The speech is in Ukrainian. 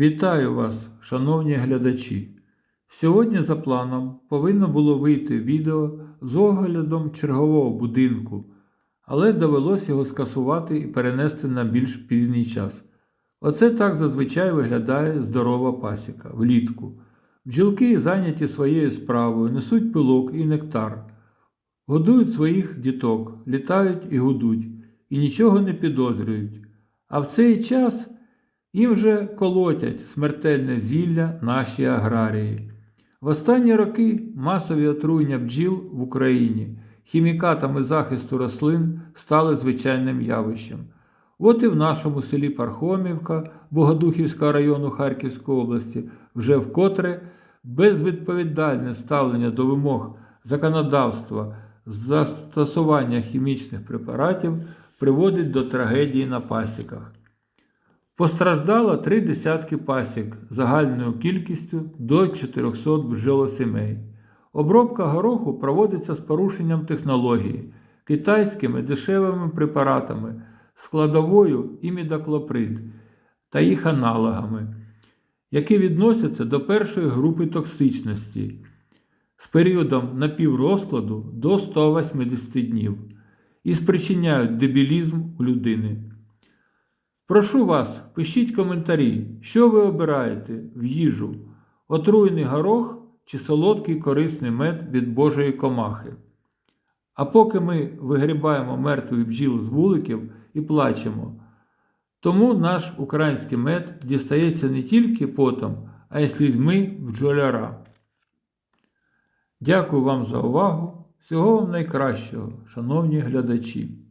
Вітаю вас, шановні глядачі! Сьогодні за планом повинно було вийти відео з оглядом чергового будинку, але довелося його скасувати і перенести на більш пізній час. Оце так зазвичай виглядає здорова пасіка влітку. Бджілки зайняті своєю справою, несуть пилок і нектар, годують своїх діток, літають і гудуть, і нічого не підозрюють. А в цей час їм вже колотять смертельне зілля наші аграрії. В останні роки масові отруєння бджіл в Україні хімікатами захисту рослин стали звичайним явищем. От і в нашому селі Пархомівка Богодухівського району Харківської області вже вкотре безвідповідальне ставлення до вимог законодавства застосування хімічних препаратів приводить до трагедії на пасіках. Постраждало три десятки пасік загальною кількістю до 400 бджолосімей. Обробка гороху проводиться з порушенням технології, китайськими дешевими препаратами, складовою імідаклоприд та їх аналогами, які відносяться до першої групи токсичності з періодом напіврозкладу до 180 днів і спричиняють дебілізм у людини. Прошу вас, пишіть коментарі, що ви обираєте в їжу: отруєний горох чи солодкий корисний мед від Божої комахи. А поки ми вигрібаємо мертвих бджіл з вуликів і плачемо, тому наш український мед дістається не тільки потом, а й слізьми бджоляра. Дякую вам за увагу. Всього вам найкращого, шановні глядачі!